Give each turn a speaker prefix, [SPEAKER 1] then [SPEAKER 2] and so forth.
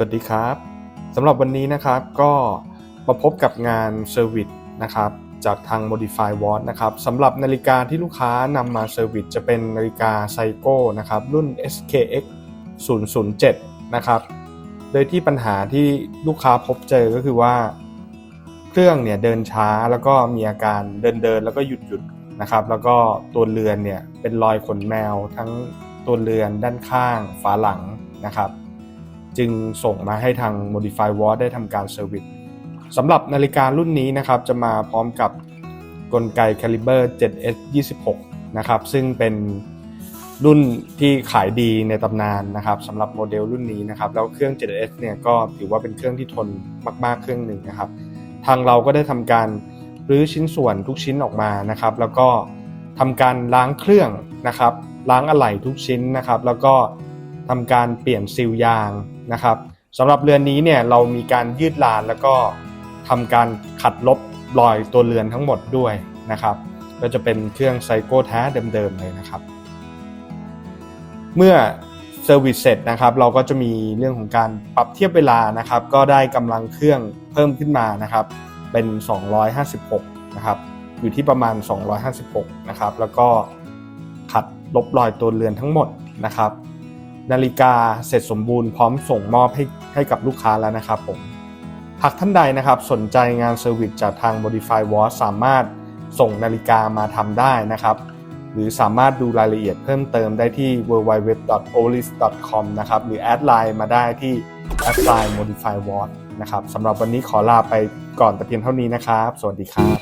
[SPEAKER 1] สวัสดีครับสำหรับวันนี้นะครับก็มาพบกับงาน Service นะครับจากทาง Modify Watch นะครับสำหรับนาฬิกาที่ลูกค้านำมา Service จะเป็นนาฬิกา Seiko นะครับรุ่น SKX 007นะครับโดยที่ปัญหาที่ลูกค้าพบเจอก็คือว่า เครื่องเนี่ยเดินช้าแล้วก็มีอาการเดินเดินแล้วก็หยุดหยุดนะครับ แล้วก็ตัวเรือนเนี่ยเป็นรอยขนแมวทั้งตัวเรือนด้านข้างฝาหลังนะครับ จึงส่งมาให้ทาง Modify Watch ได้ทำการเซอร์วิสสำหรับนาฬิการุ่นนี้นะครับจะมาพร้อมกับกลไก Caliber 7S 26นะครับซึ่งเป็นรุ่นที่ขายดีในตำนานนะครับสำหรับโมเดลรุ่นนี้นะครับแล้วเครื่อง 7S เนี่ยก็ถือว่าเป็นเครื่องที่ทนมาก ๆ เครื่องหนึ่งนะครับ ทางเราก็ได้ทำการรื้อชิ้นส่วนทุกชิ้นออกมานะครับ แล้วก็ทำการล้างเครื่องนะครับ ล้างอะไหล่ทุกชิ้นนะครับ แล้วก็ทำการเปลี่ยนซีลยาง นะครับสำหรับเรือนนี้เนี่ยเรามีการยืดลานแล้วก็ทำการขัดลบรอยตัวเรือนทั้งหมดด้วยนะครับ ก็จะเป็นเครื่องไซโก้แท้เดิมๆเลยนะครับ เมื่อเซอร์วิสเสร็จนะครับ เราก็จะมีเรื่องของการปรับเทียบเวลานะครับ ก็ได้กำลังเครื่องเพิ่มขึ้นมานะครับ เป็น 256 นะครับ อยู่ที่ประมาณ 256 นะครับ แล้วก็ขัดลบรอยตัวเรือนทั้งหมดนะครับ นาฬิกาเสร็จสมบูรณ์พร้อมส่งมอบให้ให้กับลูกค้าแล้วนะครับผมหากท่านใดนะครับสนใจงานเซอร์วิสจากทาง Modify Watch สามารถส่งนาฬิกามาทำได้นะครับ หรือสามารถดูรายละเอียดเพิ่มเติมได้ที่ www.olis.com นะครับหรือแอดไลน์มาได้ที่ a d l i n e modify watch นะครับสำหรับวันนี้ขอลาไปก่อนแต่เพียงเท่านี้นะครับ สวัสดีครับ